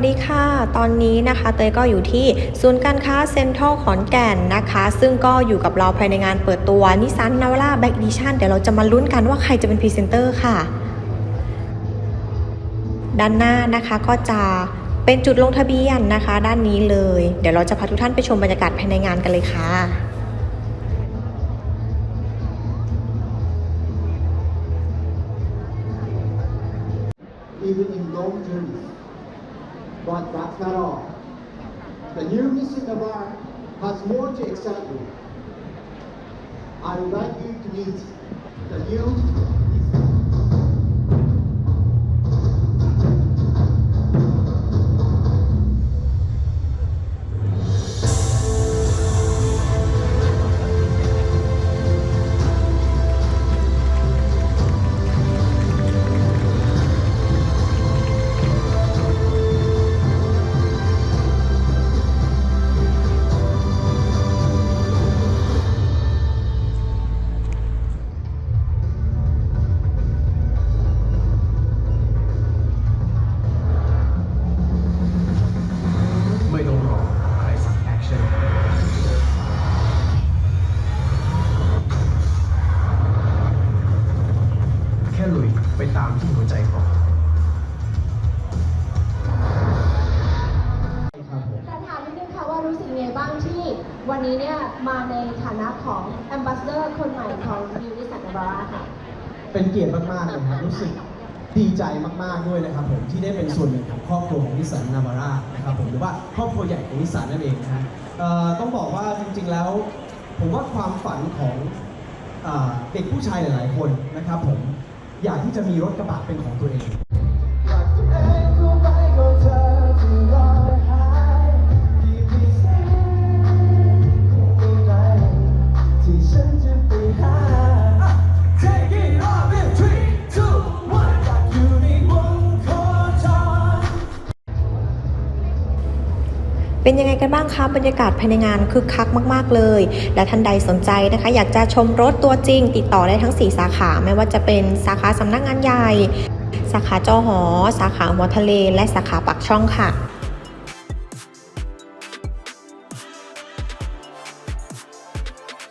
สวัสดีค่ะ ตอนนี้นะคะเตยก็อยู่ที่ศูนย์การค้าเซ็นทรัลขอนแก่นนะคะ ซึ่งก็อยู่กับเราภายในงานเปิดตัวนิสสันนาวาร่าแบ็กดิชั่นเดี๋ยวเราจะมาลุ้นกันว่าใครจะเป็นพรีเซนเตอร์ค่ะ ด้านหน้านะคะก็จะเป็นจุดลงทะเบียนนะคะ ด้านนี้เลย เดี๋ยวเราจะพาทุกท่านไปชมบรรยากาศภายในงานกันเลยค่ะ even in long journeys. But that's not all. The new Mission Navarre has more to excite you. I like you to meet the new ตามที่หัวใจบอกครับผมแต่ถามนิดนึงค่ะว่ารู้สึกยังไงบ้างที่วันนี้เนี่ยมาในฐานะของ Ambassador คนใหม่ของ New Nissan Navara ค่ะ เป็นเกียรติมากๆเลยครับรู้สึกดีใจมากๆด้วยนะครับผมที่ได้เป็นส่วนหนึ่งของครอบครัวของนิสสันนาวาร่านะครับผมหรือว่าครอบครัวใหญ่ของนิสสันนั่นเองนะฮะเอ่อต้องบอกว่าจริงๆแล้ว ผมว่าความฝันของอ่าเด็กผู้ชายหลายๆคนนะครับผม อยากที่จะมีรถกระบะเป็นของตัวเอง เป็นยังไงกันบ้างคะบรรยากาศภายในงานคึกคักมาก ๆ เลย และท่านใดสนใจนะคะ อยากจะชมรถตัวจริง ติดต่อได้ทั้ง 4 สาขาไม่ว่าจะเป็นสาขาสำนักงานใหญ่ สาขาจอหอ สาขาหัวทะเล และสาขาปักช่องค่ะ